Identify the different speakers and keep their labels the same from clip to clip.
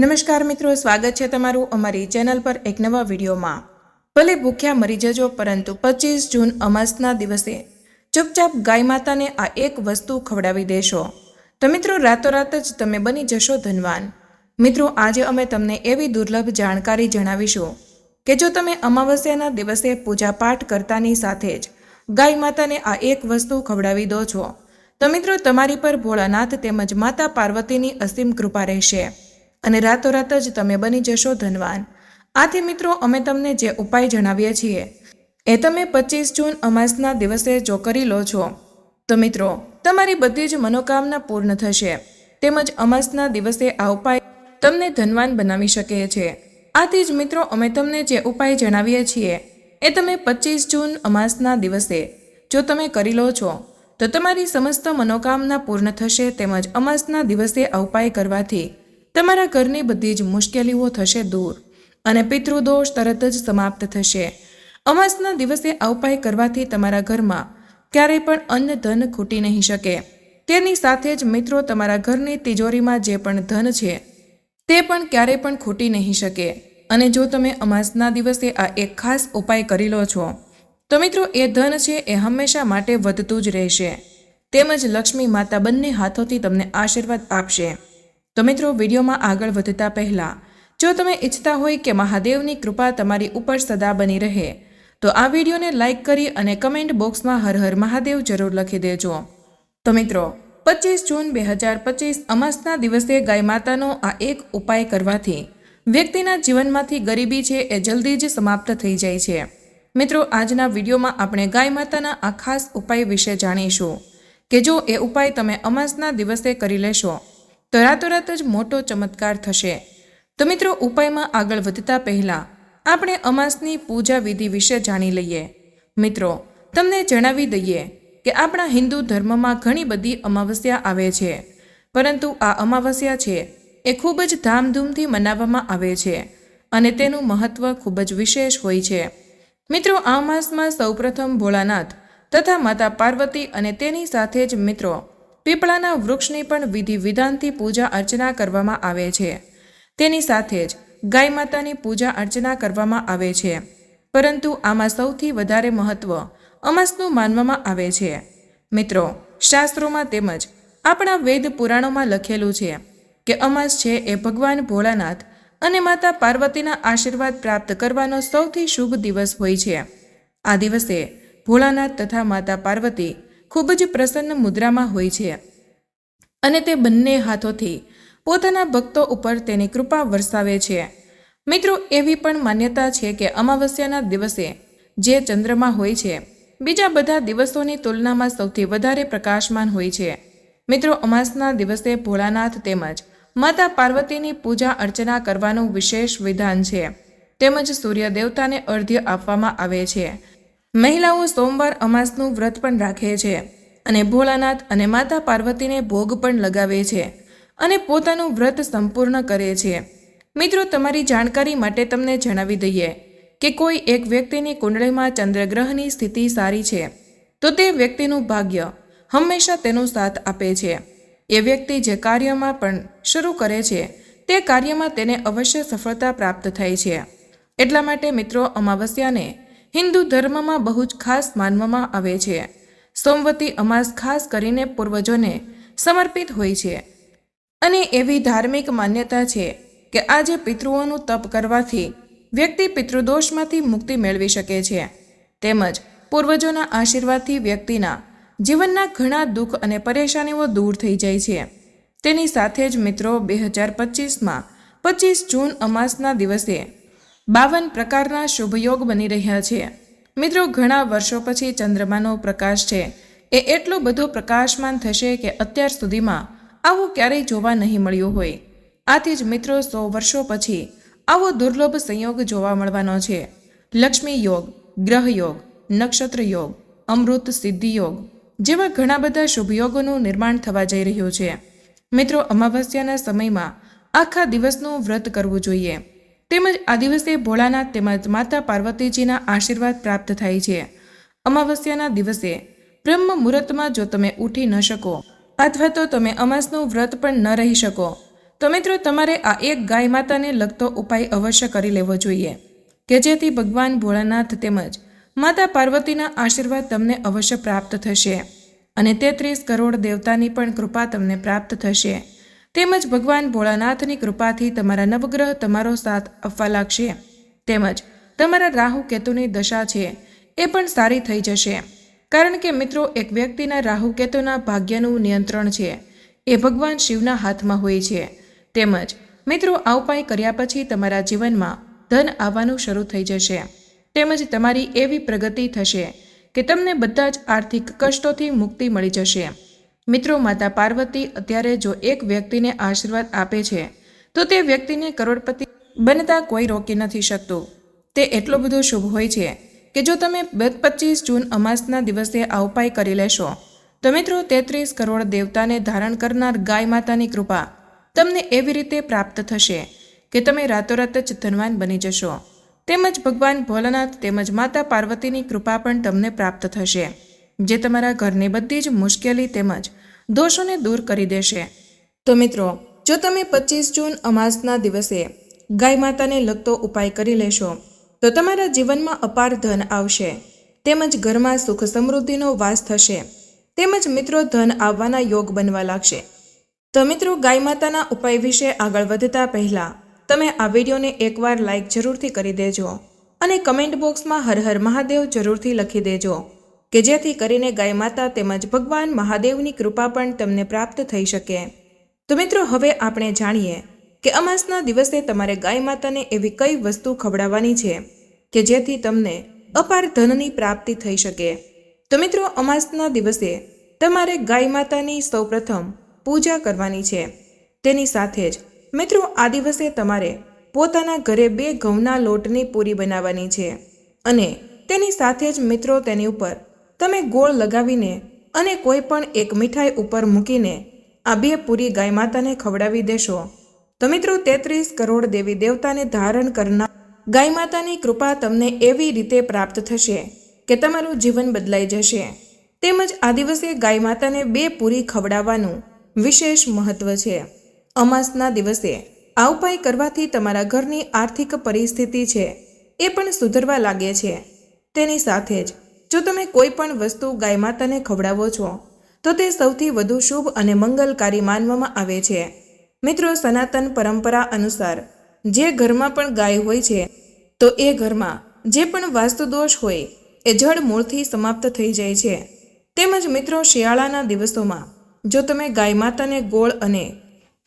Speaker 1: નમસ્કાર મિત્રો, સ્વાગત છે તમારું અમારી ચેનલ પર એક નવા વિડીયોમાં. ભલે ભૂખ્યા મરી જજો, પરંતુ પચીસ જૂન અમાસના દિવસે ચૂપચાપ ગાય માતાને આ એક વસ્તુ ખવડાવી દેશો. તો મિત્રો, રાતોરાત જ તમે બની જશો ધનવાન. મિત્રો, આજે અમે તમને એવી દુર્લભ જાણકારી જણાવીશું કે જો તમે અમાવસ્યાના દિવસે પૂજાપાઠ કરતાની સાથે જ ગાય માતાને આ એક વસ્તુ ખવડાવી દો છો, તો મિત્રો, તમારી પર ભોળાનાથ તેમજ માતા પાર્વતીની અસીમ કૃપા રહેશે. અને રાતોરાત જ તમે બની જશો ધનવાન. આથી મિત્રો, અમે તમને જે ઉપાય જણાવીએ છીએ, એ તમે પચીસ જૂન અમાસના દિવસે જો કરી લો છો. તો મિત્રો, તમારી બધી જ મનોકામના પૂર્ણ થશે. તેમજ અમાસના દિવસે આ ઉપાય તમને ધનવાન બનાવી શકે છે. આથી જ મિત્રો, અમે તમને જે ઉપાય જણાવીએ છીએ, એ તમે પચીસ જૂન અમાસના દિવસે જો તમે કરી લો છો, તો તમારી સમસ્ત મનોકામના પૂર્ણ થશે તેમજ અમાસના દિવસે આ ઉપાય કરવાથી તમારા ઘરની બધી જ મુશ્કેલીઓ થશે દૂર અને પિતૃદોષ તરત જ સમાપ્ત થશે. અમાસના દિવસે આ ઉપાય કરવાથી તમારા ઘરમાં ક્યારેય પણ અન્ન ધન ખૂટી નહીં શકે. તેની સાથે જ મિત્રો તમારા ઘરની તિજોરીમાં જે પણ ધન છે, તે પણ ક્યારેય પણ ખૂટી નહીં શકે. અને જો તમે અમાસના દિવસે આ એક ખાસ ઉપાય કરી લો છો, તો મિત્રો એ ધન છે એ હંમેશા માટે વધતું જ રહેશે. તેમજ લક્ષ્મી માતા બંને હાથોથી તમને આશીર્વાદ આપશે. તો મિત્રો, વિડીયોમાં આગળ વધતા પહેલાં, જો તમે ઈચ્છતા હોય કે મહાદેવની કૃપા તમારી ઉપર સદા બની રહે, તો આ વિડીયોને લાઇક કરી અને કમેન્ટ બોક્સમાં હર હર મહાદેવ જરૂર લખી દેજો. તો મિત્રો, પચીસ જૂન બે હજાર પચીસ અમાસના દિવસે ગાય માતાનો આ એક ઉપાય કરવાથી વ્યક્તિના જીવનમાંથી ગરીબી છે એ જલ્દી જ સમાપ્ત થઈ જાય છે. મિત્રો, આજના વિડીયોમાં આપણે ગાય માતાના આ ખાસ ઉપાય વિશે જાણીશું, કે જો એ ઉપાય તમે અમાસના દિવસે કરી લેશો તો રાતોરાત જ મોટો ચમત્કાર થશે. તો મિત્રો, ઉપાયમાં આગળ વધતા પહેલાં આપણે અમાસની પૂજા વિધિ વિશે જાણી લઈએ. મિત્રો, તમને જણાવી દઈએ કે આપણા હિન્દુ ધર્મમાં ઘણી બધી અમાવસ્યા આવે છે. પરંતુ આ અમાવસ્યા છે એ ખૂબ જ ધામધૂમથી મનાવવામાં આવે છે અને તેનું મહત્ત્વ ખૂબ જ વિશેષ હોય છે. મિત્રો, આ માસમાં સૌપ્રથમ ભોળાનાથ તથા માતા પાર્વતી અને તેની સાથે જ મિત્રો પીપળાના વૃક્ષની પણ વિધિ વિધાનથી પૂજા અર્ચના કરવામાં આવે છે. તેની સાથે જ ગાય માતાની પૂજા અર્ચના કરવામાં આવે છે. પરંતુ આમાં સૌથી વધારે મહત્વ અમાસનું માનવામાં આવે છે. મિત્રો, શાસ્ત્રોમાં તેમજ આપણા વેદ પુરાણોમાં લખેલું છે કે અમાસ છે એ ભગવાન ભોળાનાથ અને માતા પાર્વતીના આશીર્વાદ પ્રાપ્ત કરવાનો સૌથી શુભ દિવસ હોય છે. આ દિવસે ભોળાનાથ તથા માતા પાર્વતી ખૂબ જ પ્રસન્ન મુદ્રામાં હોય છે. અને તે બંને હાથોથી પોતાના ભક્તો ઉપર તેની કૃપા વરસાવે છે. મિત્રો, એવી પણ માન્યતા છે કે અમાવસ્યાના દિવસે જે ચંદ્રમા હોય છે, બીજા બધા દિવસોની તુલનામાં સૌથી વધારે પ્રકાશમાન હોય છે. મિત્રો, અમાસના દિવસે ભોળાનાથ તેમજ માતા પાર્વતીની પૂજા અર્ચના કરવાનું વિશેષ વિધાન છે. તેમજ સૂર્ય દેવતાને અર્ધ્ય આપવામાં આવે છે. મહિલાઓ સોમવાર અમાસનું વ્રત પણ રાખે છે અને ભોળાનાથ અને માતા પાર્વતીને ભોગ પણ લગાવે છે અને પોતાનું વ્રત સંપૂર્ણ કરે છે. મિત્રો, તમારી જાણકારી માટે તમને જણાવી દઈએ કે કોઈ એક વ્યક્તિની કુંડળીમાં ચંદ્રગ્રહની સ્થિતિ સારી છે, તો તે વ્યક્તિનું ભાગ્ય હંમેશા તેનો સાથ આપે છે. એ વ્યક્તિ જે કાર્યમાં પણ શરૂ કરે છે, તે કાર્યમાં તેને અવશ્ય સફળતા પ્રાપ્ત થાય છે. એટલા માટે મિત્રો, અમાવસ્યાને હિન્દુ ધર્મમાં બહુ જ ખાસ માનવામાં આવે છે. સોમવતી અમાસ ખાસ કરીને પૂર્વજોને સમર્પિત હોય છે. અને એવી ધાર્મિક માન્યતા છે કે આજે પિતૃઓનું તપ કરવાથી વ્યક્તિ પિતૃદોષમાંથી મુક્તિ મેળવી શકે છે. તેમજ પૂર્વજોના આશીર્વાદથી વ્યક્તિના જીવનના ઘણા દુઃખ અને પરેશાનીઓ દૂર થઈ જાય છે. તેની સાથે જ મિત્રો બે હજાર પચીસમાં પચીસ જૂન અમાસના દિવસે બાવન પ્રકારના શુભયોગ બની રહ્યા છે. મિત્રો, ઘણા વર્ષો પછી ચંદ્રમાનો પ્રકાશ છે. એ એટલો બધો પ્રકાશમાન થશે કે અત્યાર સુધીમાં આવું ક્યારેય જોવા નહીં મળ્યું હોય. આથી જ મિત્રો, સો વર્ષો પછી આવો દુર્લભ સંયોગ જોવા મળવાનો છે. લક્ષ્મી યોગ, ગ્રહ યોગ, નક્ષત્ર યોગ, અમૃત સિદ્ધિ યોગ જેવા ઘણા બધા શુભયોગોનું નિર્માણ થવા જઈ રહ્યું છે. મિત્રો, અમાવસ્યાના સમયમાં આખા દિવસનું વ્રત કરવું જોઈએ. તેમજ આ દિવસે ભોળાનાથ તેમજ માતા પાર્વતીજીના આશીર્વાદ પ્રાપ્ત થાય છે. અમાવસ્યાના દિવસે બ્રહ્મ મુહૂર્તમાં જો તમે ઉઠી ન શકો અથવા તો તમે અમાસનું વ્રત પણ ન રહી શકો, તો મિત્રો તમારે આ એક ગાય માતાને લગતો ઉપાય અવશ્ય કરી લેવો જોઈએ, કે જેથી ભગવાન ભોળાનાથ તેમજ માતા પાર્વતીના આશીર્વાદ તમને અવશ્ય પ્રાપ્ત થશે અને તેત્રીસ કરોડ દેવતાની પણ કૃપા તમને પ્રાપ્ત થશે. તેમજ ભગવાન ભોળાનાથની કૃપાથી તમારા નવગ્રહ તમારો સાથ આપવા લાગશે. તેમજ તમારા રાહુ કેતુની દશા છે, એ પણ સારી થઈ જશે. કારણ કે મિત્રો, એક વ્યક્તિના રાહુ કેતુના ભાગ્યનું નિયંત્રણ છે, એ ભગવાન શિવના હાથમાં હોય છે. તેમજ મિત્રો આ ઉપાય કર્યા પછી તમારા જીવનમાં ધન આવવાનું શરૂ થઈ જશે. તેમજ તમારી એવી પ્રગતિ થશે કે તમને બધા જ આર્થિક કષ્ટોથી મુક્તિ મળી જશે. મિત્રો માતા પાર્વતી અત્યારે જો એક વ્યક્તિને આશીર્વાદ આપે છે, તો તે વ્યક્તિને કરોડપતિ બનતા કોઈ રોકી નથી શકતું. તે એટલો બધો શુભ હોય છે કે જો તમે પચીસ જૂન અમાસના દિવસે આ કરી લેશો, તો મિત્રો તેત્રીસ કરોડ દેવતાને ધારણ કરનાર ગાય માતાની કૃપા તમને એવી રીતે પ્રાપ્ત થશે કે તમે રાતોરાત જ ધનવાન બની જશો. તેમજ ભગવાન ભોલાનાથ તેમજ માતા પાર્વતીની કૃપા પણ તમને પ્રાપ્ત થશે. જે તમારા ઘરની બધી જ મુશ્કેલી તેમજ દોષોને દૂર કરી દેશે. તો મિત્રો, જો તમે પચીસ જૂન અમાસના દિવસે ગાય માતાને લગતો ઉપાય કરી લેશો, તો તમારા જીવનમાં અપાર ધન આવશે. તેમજ ઘરમાં સુખ સમૃદ્ધિનો વાસ થશે. તેમજ મિત્રો, ધન આવવાના યોગ બનવા લાગશે. તો મિત્રો, ગાય માતાના ઉપાય વિશે આગળ વધતા પહેલાં તમે આ વિડીયોને એકવાર લાઈક જરૂરથી કરી દેજો અને કમેન્ટ બોક્સમાં હર હર મહાદેવ જરૂરથી લખી દેજો. કે જેથી કરીને ગાય માતા તેમજ ભગવાન મહાદેવની કૃપા પણ તમને પ્રાપ્ત થઈ શકે. તો મિત્રો, હવે આપણે જાણીએ કે અમાસના દિવસે તમારે ગાય માતાને એવી કઈ વસ્તુ ખવડાવવાની છે કે જેથી તમને અપાર ધનની પ્રાપ્તિ થઈ શકે. તો મિત્રો, અમાસના દિવસે તમારે ગાય માતાની સૌપ્રથમ પૂજા કરવાની છે. તેની સાથે જ મિત્રો, આ દિવસે તમારે પોતાના ઘરે બે ઘઉંના લોટની પૂરી બનાવવાની છે અને તેની સાથે જ મિત્રો તેની ઉપર તમે ગોળ લગાવીને અને કોઈ પણ એક મીઠાઈ ઉપર મૂકીને આ બે પૂરી ગાય માતાને ખવડાવી દેશો. તો મિત્રો તેત્રીસ કરોડ દેવી દેવતાને ધારણ કરનાર ગાય માતાની કૃપા તમને એવી રીતે પ્રાપ્ત થશે કે તમારું જીવન બદલાઈ જશે. તેમજ આ દિવસે ગાય માતાને બે પૂરી ખવડાવવાનું વિશેષ મહત્વ છે. અમાસના દિવસે આ ઉપાય કરવાથી તમારા ઘરની આર્થિક પરિસ્થિતિ છે એ પણ સુધરવા લાગે છે. તેની સાથે જ જો તમે કોઈ પણ વસ્તુ ગાય માતાને ખવડાવો છો, તો તે સૌથી વધુ શુભ અને મંગલકારી માનવામાં આવે છે. મિત્રો, સનાતન પરંપરા અનુસાર, જે ઘરમાં પણ ગાય હોય છે, તો એ ઘરમાં જે પણ વાસ્તુદોષ હોય, એ જળ મૂળથી સમાપ્ત થઈ જાય છે. તેમજ મિત્રો, શિયાળાના દિવસોમાં, જો તમે ગાય માતાને ગોળ અને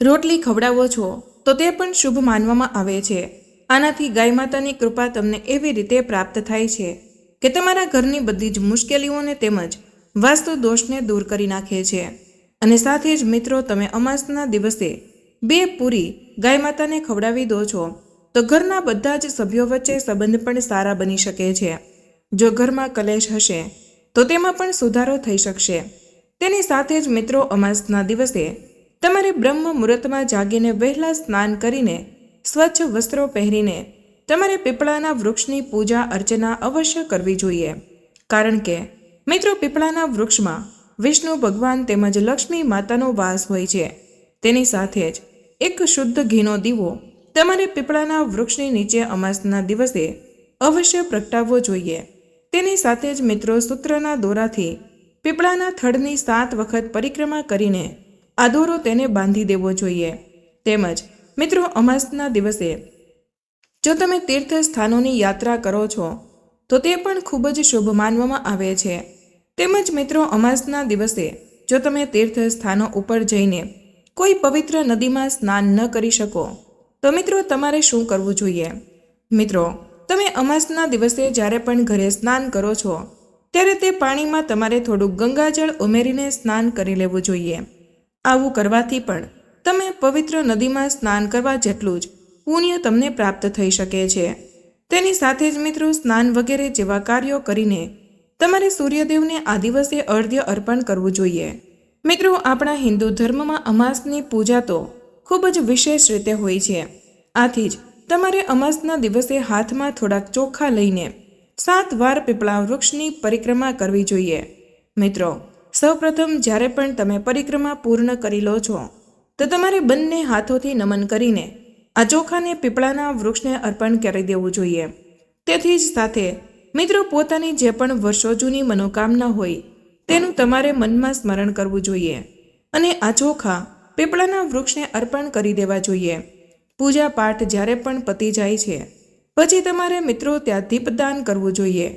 Speaker 1: રોટલી ખવડાવો છો, તો તે પણ શુભ માનવામાં આવે છે. આનાથી ગાય માતાની કૃપા તમને એવી રીતે પ્રાપ્ત થાય છે. કે તમારા ઘરની બધી જ મુશ્કેલીઓને તેમજ વાસ્તુ દોષને દૂર કરી નાખે છે. અને સાથે જ મિત્રો, તમે અમાસના દિવસે બે પૂરી ગાય માતાને ખવડાવી દો છો, તો ઘરના બધા જ સભ્યો વચ્ચે સંબંધ પણ સારા બની શકે છે. જો ઘરમાં કલેશ હશે, તો તેમાં પણ સુધારો થઈ શકશે. તેની સાથે જ મિત્રો, અમાસના દિવસે તમારે બ્રહ્મ મુહૂર્તમાં જાગીને વહેલા સ્નાન કરીને સ્વચ્છ વસ્ત્રો પહેરીને તમારે પીપળાના વૃક્ષની પૂજા અર્ચના અવશ્ય કરવી જોઈએ. કારણ કે, મિત્રો, પીપળાના વૃક્ષમાં વિષ્ણુ ભગવાન તેમજ લક્ષ્મી માતાનો વાસ હોય છે. તેની સાથે જ એક શુદ્ધ ઘીનો દીવો તમારે પીપળાના વૃક્ષની નીચે અમાસના દિવસે અવશ્ય પ્રગટાવવો જોઈએ. તેની સાથે જ, મિત્રો, સૂત્રના દોરાથી પીપળાના થડની સાત વખત પરિક્રમા કરીને આ દોરો તેને બાંધી દેવો જોઈએ. તેમજ, મિત્રો, અમાસના દિવસે જો તમે તીર્થ સ્થાનોની યાત્રા કરો છો, તો તે પણ ખૂબ જ શુભ માનવામાં આવે છે. તેમજ મિત્રો, અમાસના દિવસે જો તમે તીર્થ સ્થાનો ઉપર જઈને કોઈ પવિત્ર નદીમાં સ્નાન ન કરી શકો, તો મિત્રો, તમારે શું કરવું જોઈએ? મિત્રો, તમે અમાસના દિવસે જ્યારે પણ ઘરે સ્નાન કરો છો, ત્યારે તે પાણીમાં તમારે થોડું ગંગાજળ ઉમેરીને સ્નાન કરી લેવું જોઈએ. આવું કરવાથી પણ તમે પવિત્ર નદીમાં સ્નાન કરવા જેટલું જ પુણ્ય તમને પ્રાપ્ત થઈ શકે છે. તેની સાથે જ મિત્રો સ્નાન વગેરે જેવા કાર્યો કરીને તમારે સૂર્યદેવને આ દિવસે અર્ધ્ય અર્પણ કરવું જોઈએ. મિત્રો, આપણા હિન્દુ ધર્મમાં અમાસની પૂજા તો ખૂબ જ વિશેષ રીતે હોય છે. આથી જ તમારે અમાસના દિવસે હાથમાં થોડાક ચોખા લઈને સાત વાર પીપળા વૃક્ષની પરિક્રમા કરવી જોઈએ. મિત્રો, સૌપ્રથમ જ્યારે પણ તમે પરિક્રમા પૂર્ણ કરી લો છો, તો તમારે બંને હાથોથી નમન કરીને આ ચોખાને પીપળાના વૃક્ષને અર્પણ કરી દેવું જોઈએ. તેથી જ સાથે, મિત્રો પોતાની જે પણ વર્ષો જૂની મનોકામના હોય, તેનું તમારે મનમાં સ્મરણ કરવું જોઈએ. અને આ પીપળાના વૃક્ષને અર્પણ કરી દેવા જોઈએ. પૂજા પાઠ જ્યારે પણ પતી જાય છે, પછી તમારે મિત્રો ત્યાં દીપદાન કરવું જોઈએ.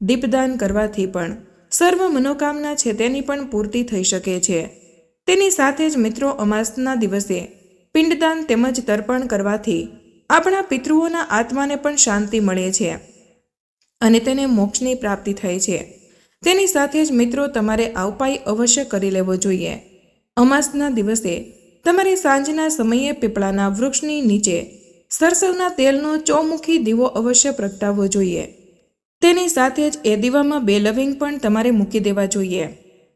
Speaker 1: દીપદાન કરવાથી પણ સર્વ મનોકામના છે તેની પણ પૂર્તિ થઈ શકે છે. તેની સાથે જ મિત્રો અમાસના દિવસે પિંડદાન તેમજ તર્પણ કરવાથી આપણા પિતૃઓના આત્માને પણ શાંતિ મળે છે અને તેને મોક્ષની પ્રાપ્તિ થાય છે. તેની સાથે જ મિત્રો, તમારે આ અવશ્ય કરી લેવો જોઈએ. અમાસના દિવસે તમારે સાંજના સમયે પીપળાના વૃક્ષની નીચે સરસવના તેલનો ચોમુખી દીવો અવશ્ય પ્રગટાવવો જોઈએ. તેની સાથે જ એ દીવામાં બે લવિંગ પણ તમારે મૂકી દેવા જોઈએ.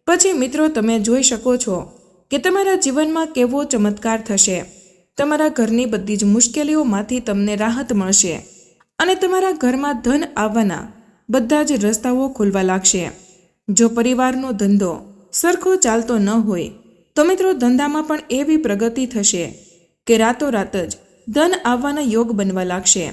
Speaker 1: પછી મિત્રો, તમે જોઈ શકો છો કે તમારા જીવનમાં કેવો ચમત્કાર થશે? તમારા ઘરની બધી જ મુશ્કેલીઓમાંથી તમને રાહત મળશે અને તમારા ઘરમાં ધન આવવાના બધા જ રસ્તાઓ ખુલવા લાગશે. જો પરિવારનો ધંધો સરખો ચાલતો ન હોય, તો મિત્રો ધંધામાં પણ એવી પ્રગતિ થશે કે રાતોરાત જ ધન આવવાના યોગ બનવા લાગશે.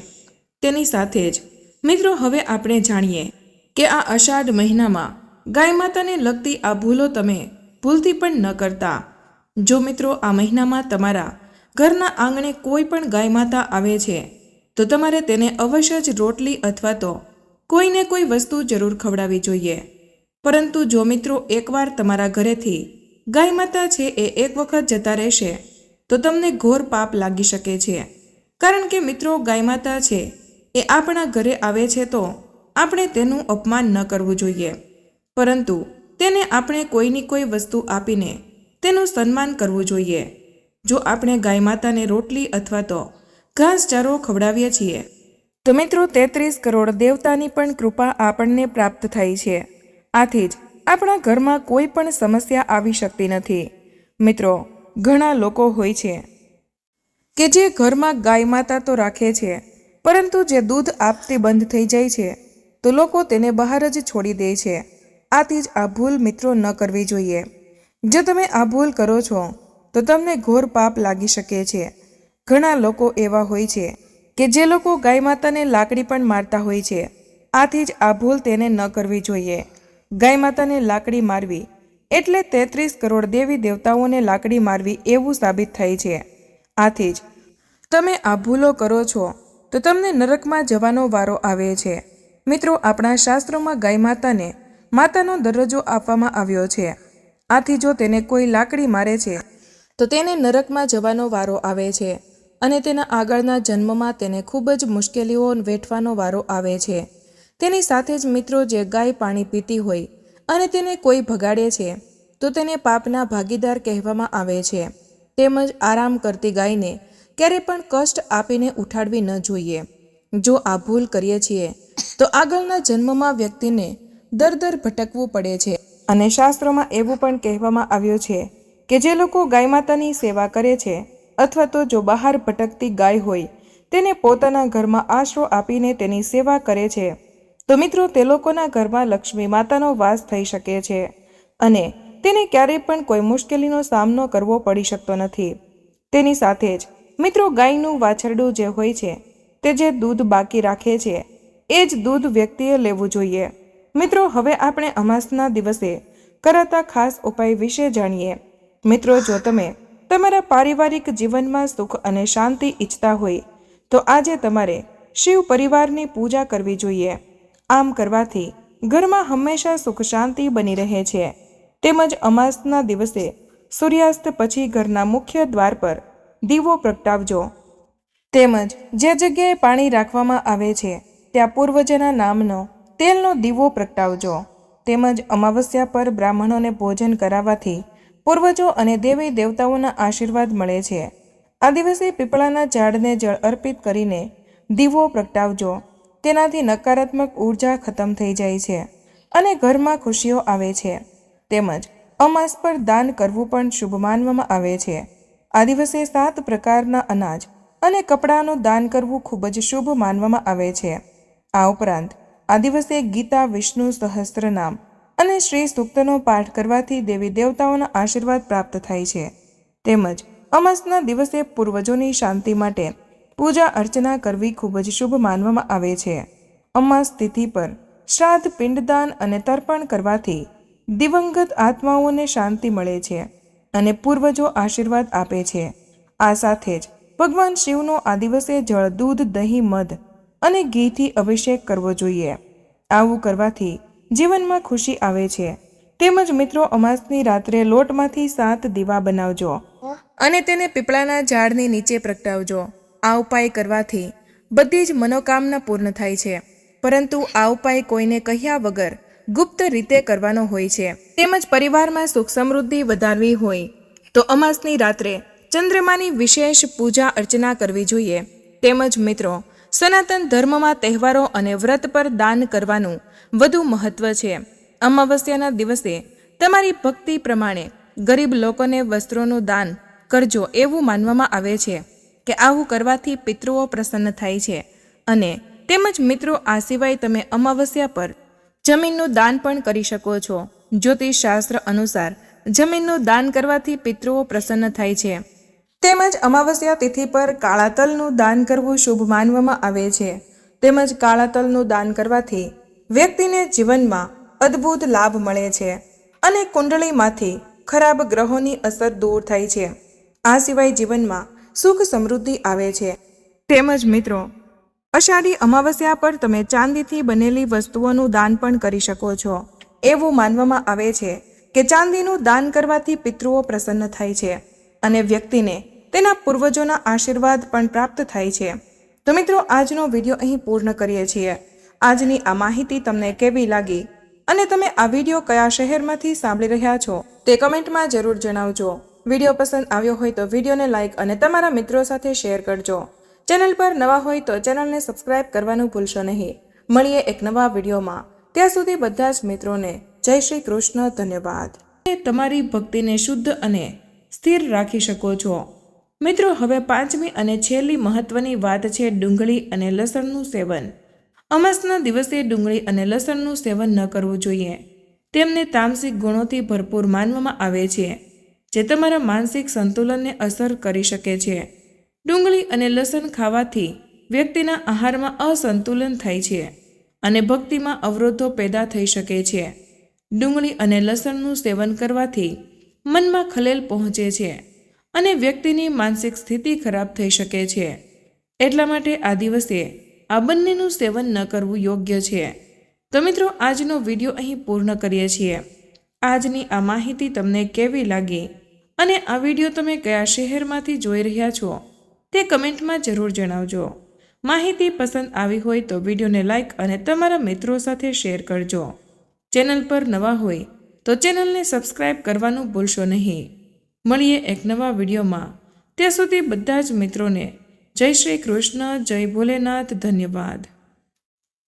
Speaker 1: તેની સાથે જ મિત્રો હવે આપણે જાણીએ કે આ અષાઢ મહિનામાં ગાય માતાને લગતી આ ભૂલો તમે ભૂલથી પણ ન કરતા. જો મિત્રો, આ મહિનામાં તમારા ઘરના આંગણે કોઈ પણ ગાય માતા આવે છે, તો તમારે તેને અવશ્ય જ રોટલી અથવા તો કોઈને કોઈ વસ્તુ જરૂર ખવડાવવી જોઈએ. પરંતુ જો મિત્રો, એકવાર તમારા ઘરેથી ગાય માતા છે એ એક વખત જતા રહેશે, તો તમને ઘોર પાપ લાગી શકે છે. કારણ કે મિત્રો, ગાય માતા છે એ આપણા ઘરે આવે છે તો આપણે તેનું અપમાન ન કરવું જોઈએ. પરંતુ તેને આપણે કોઈની કોઈ વસ્તુ આપીને તેનું સન્માન કરવું જોઈએ. જો આપણે ગાય માતાને રોટલી અથવા તો ઘાસચારો ખવડાવીએ છીએ, તો મિત્રો તેત્રીસ કરોડ દેવતાની પણ કૃપા આપણને પ્રાપ્ત થાય છે. આથી જ આપણા ઘરમાં કોઈ પણ સમસ્યા આવી શકતી નથી. મિત્રો, ઘણા લોકો હોય છે કે જે ઘરમાં ગાય માતા તો રાખે છે, પરંતુ જે દૂધ આપતી બંધ થઈ જાય છે, તો લોકો તેને બહાર જ છોડી દે છે. આથી જ આ ભૂલ મિત્રો ન કરવી જોઈએ. જો તમે આ ભૂલ કરો છો, તો તમને ઘોર પાપ લાગી શકે છે. ઘણા લોકો એવા હોય છે કે જે લોકો ગાય માતાને લાકડી પણ મારતા હોય છે. આથી જ આ ભૂલ તેને ન કરવી જોઈએ. ગાય માતાને લાકડી મારવી એટલે તેત્રીસ કરોડ દેવી દેવતાઓને લાકડી મારવી એવું સાબિત થાય છે. આથી જ તમે આ ભૂલો કરો છો, તો તમને નરકમાં જવાનો વારો આવે છે. મિત્રો, આપણા શાસ્ત્રોમાં ગાય માતાને માતાનો દરજ્જો આપવામાં આવ્યો છે. આથી જો તેને કોઈ લાકડી મારે છે, તો તેને નરકમાં જવાનો વારો આવે છે અને તેના આગળના જન્મમાં તેને ખૂબ જ મુશ્કેલીઓ વેઠવાનો વારો આવે છે. તેની સાથે જ મિત્રો જે ગાય પાણી પીતી હોય અને તેને કોઈ ભગાડે છે, તો તેને પાપના ભાગીદાર કહેવામાં આવે છે. તેમજ આરામ કરતી ગાયને ક્યારે પણ કષ્ટ આપીને ઉઠાડવી ન જોઈએ. જો આ ભૂલ કરીએ છીએ, તો આગળના જન્મમાં વ્યક્તિને દર દર ભટકવું પડે છે. અને શાસ્ત્રોમાં એવું પણ કહેવામાં આવ્યું છે કે જે લોકો ગાય માતાની સેવા કરે છે અથવા તો જો બહાર ભટકતી ગાય હોય, તેને પોતાના ઘરમાં આશરો આપીને તેની સેવા કરે છે. તો મિત્રો, તે લોકોના ઘરમાં લક્ષ્મી માતાનો વાસ થઈ શકે છે અને તેને ક્યારેય પણ કોઈ મુશ્કેલીનો સામનો કરવો પડી શકતો નથી. તેની સાથે જ મિત્રો, ગાયનું વાછરડું જે હોય છે, તે જે દૂધ બાકી રાખે છે, એ જ દૂધ વ્યક્તિએ લેવું જોઈએ. મિત્રો, હવે આપણે અમાસના દિવસે કરાતા ખાસ ઉપાય વિશે જાણીએ. મિત્રો, જો તમે તમારા પારિવારિક જીવનમાં સુખ અને શાંતિ ઈચ્છતા હોય, તો આજે તમારે શિવ પરિવારની પૂજા કરવી જોઈએ. આમ કરવાથી ઘરમાં હંમેશા સુખ શાંતિ બની રહે છે. તેમજ અમાસના દિવસે સૂર્યાસ્ત પછી ઘરના મુખ્ય દ્વાર પર દીવો પ્રગટાવજો. તેમજ જે જગ્યાએ પાણી રાખવામાં આવે છે, ત્યાં પૂર્વજના નામનો તેલનો દીવો પ્રગટાવજો, તેમજ અમાવસ્યા પર બ્રાહ્મણોને ભોજન કરાવવાથી પૂર્વજો અને દેવી દેવતાઓના આશીર્વાદ મળે છે. આ દિવસે પીપળાના ઝાડને જળ અર્પિત કરીને દીવો પ્રગટાવજો, તેનાથી નકારાત્મક ઊર્જા ખતમ થઈ જાય છે અને ઘરમાં ખુશીઓ આવે છે. તેમજ અમાસ પર દાન કરવું પણ શુભ માનવામાં આવે છે. આ દિવસે સાત પ્રકારના અનાજ અને કપડાનું દાન કરવું ખૂબ જ શુભ માનવામાં આવે છે. આ ઉપરાંત આ દિવસે ગીતા, વિષ્ણુ સહસ્ત્રનામ અને શ્રી સૂક્તનો પાઠ કરવાથી દેવી દેવતાઓના આશીર્વાદ પ્રાપ્ત થાય છે. તેમજ અમાસના દિવસે પૂર્વજોની શાંતિ માટે પૂજા અર્ચના કરવી ખૂબ જ શુભ માનવામાં આવે છે. અમાસ તિથિ પર શ્રાદ્ધ, પિંડદાન અને તર્પણ કરવાથી દિવંગત આત્માઓને શાંતિ મળે છે અને પૂર્વજો આશીર્વાદ આપે છે. આ સાથે જ ભગવાન શિવનો આ દિવસે જળ, દૂધ, દહીં, મધ અને ઘીથી અભિષેક કરવો જોઈએ. આવું કરવાથી જીવનમાં ખુશી આવે છે. તેમજ મિત્રો, અમાસની રાત્રે લોટમાંથી સાત દીવા બનાવજો અને તેને પીપળાના ઝાડની નીચે પ્રગટાવજો. આ ઉપાય કરવાથી બધી જ મનોકામના પૂર્ણ થાય છે. પરંતુ આ ઉપાય કોઈને કહ્યા વગર ગુપ્ત રીતે કરવાનો હોય છે. તેમજ પરિવારમાં સુખ સમૃદ્ધિ વધારવી હોય, તો અમાસની રાત્રે ચંદ્રમાની વિશેષ પૂજા અર્ચના કરવી જોઈએ. તેમજ મિત્રો સનાતન ધર્મમાં તહેવારો અને વ્રત પર દાન કરવાનું વધુ મહત્વ છે. અમાવસ્યાના દિવસે તમારી ભક્તિ પ્રમાણે ગરીબ લોકોને વસ્ત્રોનું દાન કરજો એવું માનવામાં આવે છે કે આવું કરવાથી પિતૃઓ પ્રસન્ન થાય છે અને તેમજ મિત્રો આ સિવાય તમે અમાવસ્યા પર જમીનનું દાન પણ કરી શકો છો. જ્યોતિષ શાસ્ત્ર અનુસાર જમીનનું દાન કરવાથી પિતૃઓ પ્રસન્ન થાય છે. તેમજ અમાવસ્યા તિથિ પર કાળા તલનું દાન કરવું શુભ માનવામાં આવે છે. તેમજ કાળા તલનું દાન કરવાથી વ્યક્તિને જીવનમાં અદ્ભુત લાભ મળે છે અને કુંડળીમાંથી ખરાબ ગ્રહોની અસર દૂર થાય છે. આ સિવાય જીવનમાં સુખ સમૃદ્ધિ આવે છે. તેમજ મિત્રો, અષાઢી અમાવસ્યા પર તમે ચાંદીથી બનેલી વસ્તુઓનું દાન પણ કરી શકો છો. એવું માનવામાં આવે છે કે ચાંદીનું દાન કરવાથી પિતૃઓ પ્રસન્ન થાય છે અને વ્યક્તિને તેના પૂર્વજોના આશીર્વાદ પણ પ્રાપ્ત થાય છે. તો મિત્રો, આજનો વીડિયો અહીં પૂર્ણ કરીએ છીએ. આજની આ માહિતી તમને કેવી લાગી? અને તમે આ વીડિયો કયા શહેરમાંથી સાંભળી રહ્યા છો? તે કમેન્ટમાં જરૂર જણાવજો. વીડિયો પસંદ આવ્યો હોય તો વિડીયોને લાઇક અને તમારા મિત્રો સાથે શેર કરજો. ચેનલ પર નવા હોય તો ચેનલને સબસ્ક્રાઇબ કરવાનું ભૂલશો નહીં. મળીએ એક નવા વિડીયોમાં. ત્યાં સુધી બધા જ મિત્રોને જય શ્રી કૃષ્ણ, ધન્યવાદ. તમારી ભક્તિને શુદ્ધ અને સ્થિર રાખી શકો છો. મિત્રો, હવે પાંચમી અને છેલ્લી મહત્વની વાત છે ડુંગળી અને લસણનું સેવન. અમાસના દિવસે ડુંગળી અને લસણનું સેવન ન કરવું જોઈએ. તેમને તામસિક ગુણોથી ભરપૂર માનવામાં આવે છે, જે તમારા માનસિક સંતુલનને અસર કરી શકે છે. ડુંગળી અને લસણ ખાવાથી વ્યક્તિના આહારમાં અસંતુલન થાય છે અને ભક્તિમાં અવરોધો પેદા થઈ શકે છે. ડુંગળી અને લસણનું સેવન કરવાથી મનમાં ખલેલ પહોંચે છે. અને વ્યક્તિની માનસિક સ્થિતિ ખરાબ થઈ શકે છે. એટલા માટે આ દિવસે આ બંનેનું સેવન ન કરવું યોગ્ય છે. તો મિત્રો, આજનો વીડિયો અહીં પૂર્ણ કરીએ છીએ. આજની આ માહિતી તમને કેવી લાગી અને આ વીડિયો તમે કયા શહેરમાંથી જોઈ રહ્યા છો તે કમેન્ટમાં જરૂર જણાવજો. માહિતી પસંદ આવી હોય તો વિડીયોને લાઇક અને તમારા મિત્રો સાથે શેર કરજો. ચેનલ પર નવા હોય તો ચેનલને સબસ્ક્રાઇબ કરવાનું ભૂલશો નહીં. મળીએ એક નવા વિડીયોમાં. ત્યાં સુધી બધા જ મિત્રોને જય શ્રી કૃષ્ણ, જય ભોલેનાથ, ધન્યવાદ.